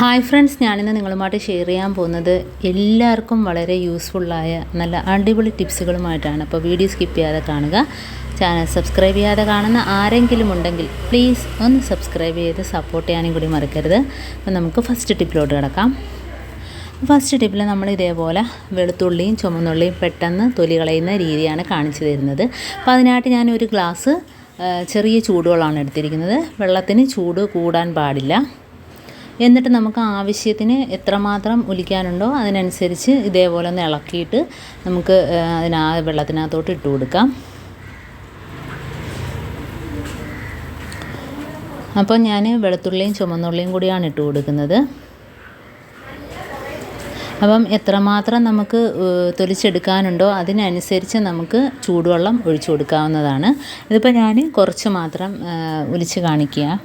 Hi friends ഞാനിന്ന് നിങ്ങളുമായിട്ട് share ചെയ്യാൻ പോകുന്നത് എല്ലാവർക്കും വളരെ യൂസ്ഫുള്ളായ നല്ല അടിപൊളി ടിപ്സുകളുമായിട്ടാണ്. അപ്പോൾ വീഡിയോ സ്കിപ്പ് ചെയ്യാതെ കാണുക ചാനൽ സബ്സ്ക്രൈബ് ചെയ്യാതെ കാണുന്ന ആരെങ്കിലും ഉണ്ടെങ്കിൽ പ്ലീസ് ഒന്ന് സബ്സ്ക്രൈബ് ചെയ്ത് സപ്പോർട്ട് ചെയ്യാനും കൂടി മറക്കരുത്. അപ്പോൾ നമുക്ക് ഫസ്റ്റ് ടിപ്പിലോട്ട് കിടക്കാം. ഫസ്റ്റ് ടിപ്പിൽ നമ്മൾ ഇതേപോലെ വെളുത്തുള്ളിയും ചുമന്നുള്ളിയും പെട്ടെന്ന് തൊലി കളയുന്ന രീതിയാണ് കാണിച്ചു തരുന്നത്. അപ്പോൾ അതിനായിട്ട് ഞാൻ ഒരു ഗ്ലാസ് ചെറിയ ചൂടുവെള്ളമാണ് എടുത്തിരിക്കുന്നത്. വെള്ളത്തിന് ചൂട് കൂടാൻ പാടില്ല. എന്നിട്ട് നമുക്ക് ആവശ്യത്തിന് എത്രമാത്രം ഒലിക്കാനുണ്ടോ അതിനനുസരിച്ച് ഇതേപോലെ ഒന്ന് ഇളക്കിയിട്ട് നമുക്ക് അതിനാ വെള്ളത്തിനകത്തോട്ട് ഇട്ട് കൊടുക്കാം. അപ്പോൾ ഞാൻ വെളുത്തുള്ളിയും ചുമന്നുള്ളിയും കൂടിയാണ് ഇട്ട് കൊടുക്കുന്നത്. അപ്പം എത്രമാത്രം നമുക്ക് തൊലിച്ചെടുക്കാനുണ്ടോ അതിനനുസരിച്ച് നമുക്ക് ചൂടുവെള്ളം ഒഴിച്ചു കൊടുക്കാവുന്നതാണ്. ഇതിപ്പോൾ ഞാൻ കുറച്ച് മാത്രം ഒലിച്ച് കാണിക്കുക.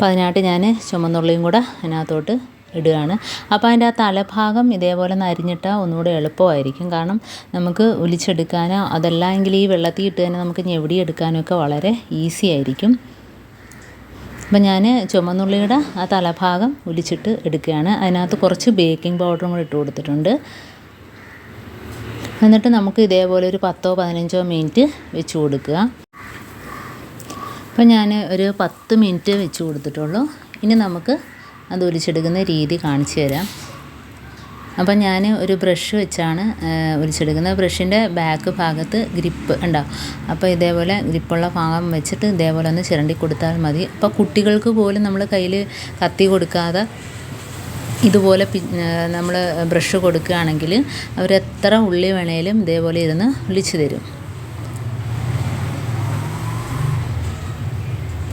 അപ്പോൾ അതിനായിട്ട് ഞാൻ ചുമന്നുള്ളിയും കൂടെ അതിനകത്തോട്ട് ഇടുകയാണ്. അപ്പോൾ അതിന്റെ ആ തലഭാഗം ഇതേപോലെ നരിഞ്ഞിട്ടാൽ ഒന്നുകൂടെ എളുപ്പമായിരിക്കും. കാരണം നമുക്ക് ഒലിച്ചെടുക്കാനോ അതല്ലെങ്കിൽ ഈ വെള്ളത്തിൽ ഇട്ട് തന്നെ നമുക്ക് ഞെവിടിയെടുക്കാനോ ഒക്കെ വളരെ ഈസി ആയിരിക്കും. അപ്പം ഞാൻ ചുമന്നുള്ളിയുടെ ആ തലഭാഗം ഒലിച്ചിട്ട് എടുക്കുകയാണ്. അതിനകത്ത് കുറച്ച് ബേക്കിംഗ് പൗഡറും കൂടി ഇട്ട് കൊടുത്തിട്ടുണ്ട്. എന്നിട്ട് നമുക്ക് ഇതേപോലെ ഒരു പത്തോ പതിനഞ്ചോ മിനിറ്റ് വെച്ച് കൊടുക്കുക. അപ്പം ഞാൻ ഒരു പത്ത് മിനിറ്റ് വെച്ച് കൊടുത്തിട്ടുള്ളൂ. ഇനി നമുക്ക് അത് ഒലിച്ചെടുക്കുന്ന രീതി കാണിച്ചു തരാം. അപ്പം ഞാൻ ഒരു ബ്രഷ് വെച്ചാണ് ഒലിച്ചെടുക്കുന്നത്. ബ്രഷിന്റെ ബാക്ക് ഭാഗത്ത് ഗ്രിപ്പ് ഉണ്ടാവും അപ്പോൾ ഇതേപോലെ ഗ്രിപ്പുള്ള ഭാഗം വെച്ചിട്ട് ഇതേപോലെ ഒന്ന് ചിരണ്ടി കൊടുത്താൽ മതി. അപ്പോൾ കുട്ടികൾക്ക് പോലും നമ്മൾ കയ്യിൽ കത്തി കൊടുക്കാതെ ഇതുപോലെ നമ്മൾ ബ്രഷ് കൊടുക്കുകയാണെങ്കിൽ അവരെത്ര ഉള്ളി വേണേലും ഇതേപോലെ ഇരുന്ന് ഒലിച്ചു തരും.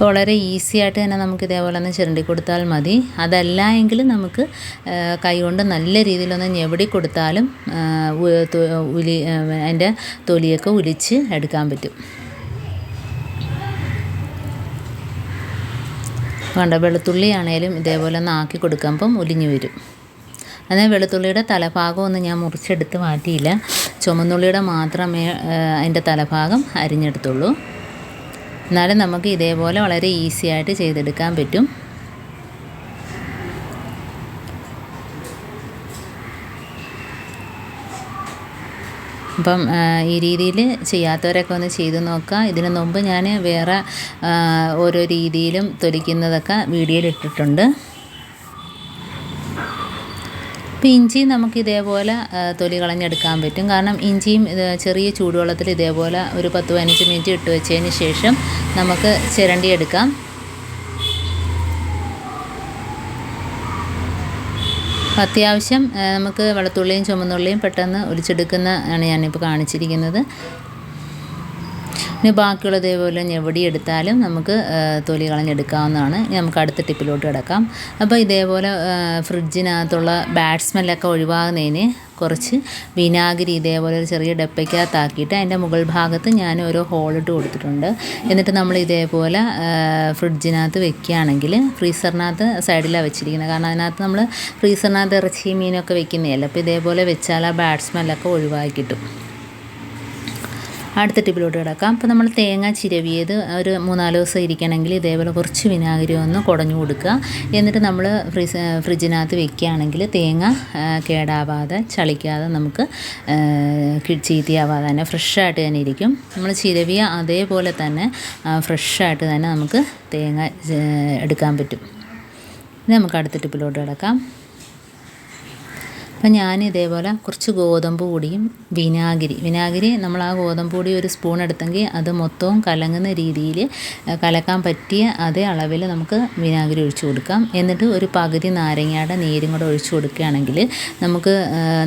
വളരെ ഈസി ആയിട്ട് തന്നെ നമുക്ക് ഇതേപോലെ ഒന്ന് ചിരണ്ടി കൊടുത്താൽ മതി. അതല്ല എങ്കിൽ നമുക്ക് കൈകൊണ്ട് നല്ല രീതിയിലൊന്ന് ഞെവിടി കൊടുത്താലും ഉലി അതിന്റെ തൊലിയൊക്കെ ഉലിച്ച് എടുക്കാൻ പറ്റും. വേണ്ട വെളുത്തുള്ളി ആണേലും ഇതേപോലെ ഒന്ന് ആക്കി കൊടുക്കുമ്പം ഉലിഞ്ഞു വരും. എന്നാൽ വെളുത്തുള്ളിയുടെ തലഭാഗം ഒന്നും ഞാൻ മുറിച്ചെടുത്ത് മാറ്റിയില്ല. ചുമന്നുള്ളിയുടെ മാത്രമേ അതിന്റെ തലഭാഗം അരിഞ്ഞെടുത്തുള്ളൂ. എന്നാലും നമുക്ക് ഇതേപോലെ വളരെ ഈസി ആയിട്ട് ചെയ്തെടുക്കാൻ പറ്റും. അപ്പം ഈ രീതിയിൽ ചെയ്യാത്തവരൊക്കെ ഒന്ന് ചെയ്ത് നോക്കുക. ഇതിനു മുമ്പ് ഞാൻ വേറെ ഓരോ രീതിയിലും തൊലിക്കുന്നതൊക്കെ വീഡിയോയിൽ ഇട്ടിട്ടുണ്ട്. ഇപ്പോൾ ഇഞ്ചി നമുക്ക് ഇതേപോലെ തൊലി കളഞ്ഞെടുക്കാൻ പറ്റും. കാരണം ഇഞ്ചിയും ചെറിയ ചൂടുവെള്ളത്തിൽ ഇതേപോലെ ഒരു പത്ത് പതിനഞ്ച് മിനിറ്റ് ഇട്ട് വെച്ചതിന് ശേഷം നമുക്ക് ചിരണ്ടിയെടുക്കാം. അത്യാവശ്യം നമുക്ക് വെളുത്തുള്ളിയും ചുമന്നുള്ളിയും പെട്ടെന്ന് ഒലിച്ചെടുക്കുന്ന ആണ് ഞാനിപ്പോൾ കാണിച്ചിരിക്കുന്നത്. ഇനി ബാക്കിയുള്ള ഇതേപോലെ ഞെവടി എടുത്താലും നമുക്ക് തൊലി കളഞ്ഞെടുക്കാവുന്നതാണ്. ഇനി നമുക്ക് അടുത്ത ടിപ്പിലോട്ട് കിടക്കാം. അപ്പോൾ ഇതേപോലെ ഫ്രിഡ്ജിനകത്തുള്ള ബാഡ് സ്മെല്ലൊക്കെ ഒഴിവാകുന്നതിന് കുറച്ച് വിനാഗിരി ഇതേപോലെ ഒരു ചെറിയ ഡപ്പയ്ക്കകത്താക്കിയിട്ട് അതിന്റെ മുകൾ ഭാഗത്ത് ഞാൻ ഓരോ ഹോളിട്ട് കൊടുത്തിട്ടുണ്ട്. എന്നിട്ട് നമ്മൾ ഇതേപോലെ ഫ്രിഡ്ജിനകത്ത് വെക്കുകയാണെങ്കിൽ ഫ്രീസറിനകത്ത് സൈഡിലാണ് വെച്ചിരിക്കുന്നത്. കാരണം അതിനകത്ത് നമ്മൾ ഫ്രീസറിനകത്ത് ഇറച്ചി മീനൊക്കെ വെക്കുന്നതല്ലേ. അപ്പോൾ ഇതേപോലെ വെച്ചാൽ ആ ബാഡ് സ്മെല്ലൊക്കെ ഒഴിവാക്കി കിട്ടും. അടുത്ത ടിപ്പിലോട്ട് കിടക്കാം. അപ്പോൾ നമ്മൾ തേങ്ങ ചിരവിയത് ഒരു മൂന്നാൽ ദിവസം ഇരിക്കണമെങ്കിൽ ഇതേപോലെ കുറച്ച് വിനാഗിരി ഒന്ന് കുടഞ്ഞു കൊടുക്കുക. എന്നിട്ട് നമ്മൾ ഫ്രിസ് ഫ്രിഡ്ജിനകത്ത് വെക്കുകയാണെങ്കിൽ തേങ്ങ കേടാവാതെ ചളിക്കാതെ നമുക്ക് ചീത്തയാവാതെ തന്നെ ഫ്രഷായിട്ട് തന്നെ ഇരിക്കും. നമ്മൾ ചിരവിയ അതേപോലെ തന്നെ ഫ്രഷായിട്ട് തന്നെ നമുക്ക് തേങ്ങ എടുക്കാൻ പറ്റും. ഇനി നമുക്ക് അടുത്ത ടിപ്പിലോട്ട് കിടക്കാം. അപ്പം ഞാൻ ഇതേപോലെ കുറച്ച് ഗോതമ്പ് പൊടിയും വിനാഗിരി. വിനാഗിരി നമ്മൾ ആ ഗോതമ്പ് പൊടി ഒരു സ്പൂൺ എടുത്തെങ്കിൽ അത് മൊത്തവും കലങ്ങുന്ന രീതിയിൽ കലക്കാൻ പറ്റിയ അതേ അളവിൽ നമുക്ക് വിനാഗിരി ഒഴിച്ചു കൊടുക്കാം. എന്നിട്ട് ഒരു പകുതി നാരങ്ങയുടെ നീരും കൂടെ ഒഴിച്ചു കൊടുക്കുകയാണെങ്കിൽ നമുക്ക്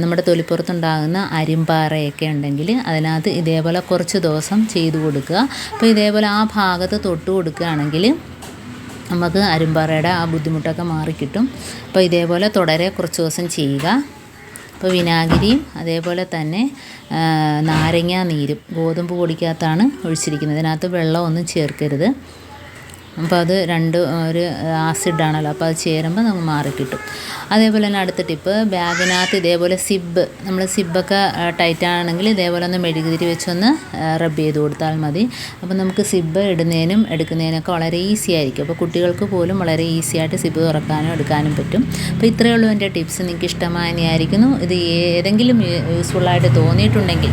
നമ്മുടെ തൊലിപ്പുറത്തുണ്ടാകുന്ന അരിമ്പാറയൊക്കെ ഉണ്ടെങ്കിൽ അതിനകത്ത് ഇതേപോലെ കുറച്ച് ദിവസം ചെയ്തു കൊടുക്കുക. അപ്പോൾ ഇതേപോലെ ആ ഭാഗത്ത് തൊട്ട് കൊടുക്കുകയാണെങ്കിൽ നമുക്ക് അരുമ്പാറയുടെ ആ ബുദ്ധിമുട്ടൊക്കെ മാറിക്കിട്ടും. അപ്പോൾ ഇതേപോലെ തുടരെ കുറച്ച് ദിവസം ചെയ്യുക. അപ്പോൾ വിനാഗിരിയും അതേപോലെ തന്നെ നാരങ്ങാ നീരും ഗോതമ്പ് പൊടിക്കകത്താണ് ഒഴിച്ചിരിക്കുന്നത്. ഇതിനകത്ത് വെള്ളമൊന്നും ചേർക്കരുത്. അപ്പോൾ അത് രണ്ട് ഒരു ആസിഡാണല്ലോ അപ്പോൾ അത് ചേരുമ്പോൾ നമുക്ക് മാറിക്കിട്ടും അതേപോലെ തന്നെ അടുത്ത ടിപ്പ് ബാഗിനകത്ത് ഇതേപോലെ സിബ് നമ്മൾ സിബൊക്കെ ടൈറ്റ് ആണെങ്കിൽ ഇതേപോലെ ഒന്ന് മെഴുകുതിരി വെച്ചൊന്ന് റബ്ബ് ചെയ്ത് കൊടുത്താൽ മതി. അപ്പോൾ നമുക്ക് സിബ് ഇടുന്നതിനും എടുക്കുന്നതിനൊക്കെ വളരെ ഈസി ആയിരിക്കും. അപ്പോൾ കുട്ടികൾക്ക് പോലും വളരെ ഈസി ആയിട്ട് സിബ് തുറക്കാനും എടുക്കാനും പറ്റും. അപ്പോൾ ഇത്രയേ ഉള്ളൂ എന്റെ ടിപ്സ് നിങ്ങൾക്ക് ഇഷ്ടമായിരിക്കുന്നു ഇത് ഏതെങ്കിലും യൂസ്ഫുള്ളായിട്ട് തോന്നിയിട്ടുണ്ടെങ്കിൽ